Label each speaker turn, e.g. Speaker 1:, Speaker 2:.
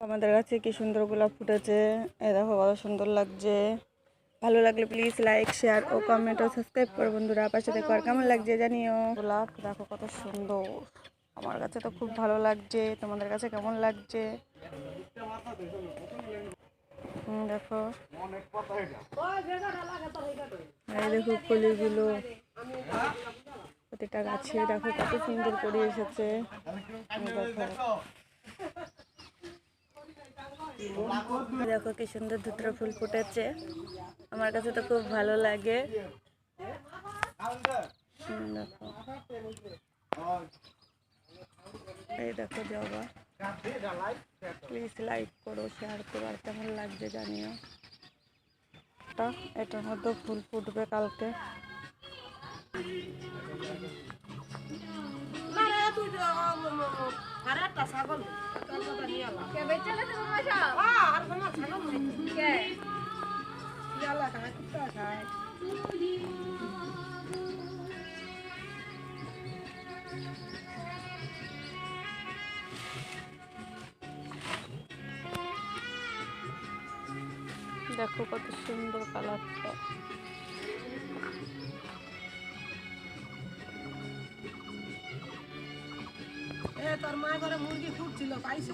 Speaker 1: আমাদের কাছে কি সুন্দর গোলাপ ফুটেছে। এ দেখো কত সুন্দর লাগছে। ভালো লাগলে প্লিজ লাইক শেয়ার ও কমেন্ট ও সাবস্ক্রাইব করো বন্ধুরা। পাশে দেখো আর কেমন লাগছে জানিও। গোলাপ, দেখো কত সুন্দর। আমার কাছে তো খুব ভালো লাগছে। তোমাদের কাছে কেমন লাগছে? দেখো। এই দেখো প্রতিটা গাছে দেখো কত সুন্দর করে এসেছে। দেখো। দেখো কি সুন্দর দুটো ফুল ফুটেছে। আমার কাছে তো খুব ভালো লাগে। এই দেখো জবা। প্লিজ লাইক করো শেয়ার করো, আর কেমন লাগছে জানিও। এটা এটার মধ্যে ফুল ফুটবে কালকে। দেখো কত সুন্দর কালারটা
Speaker 2: তোর মা ঘরে মুরগি ফুটছিল পাইছে?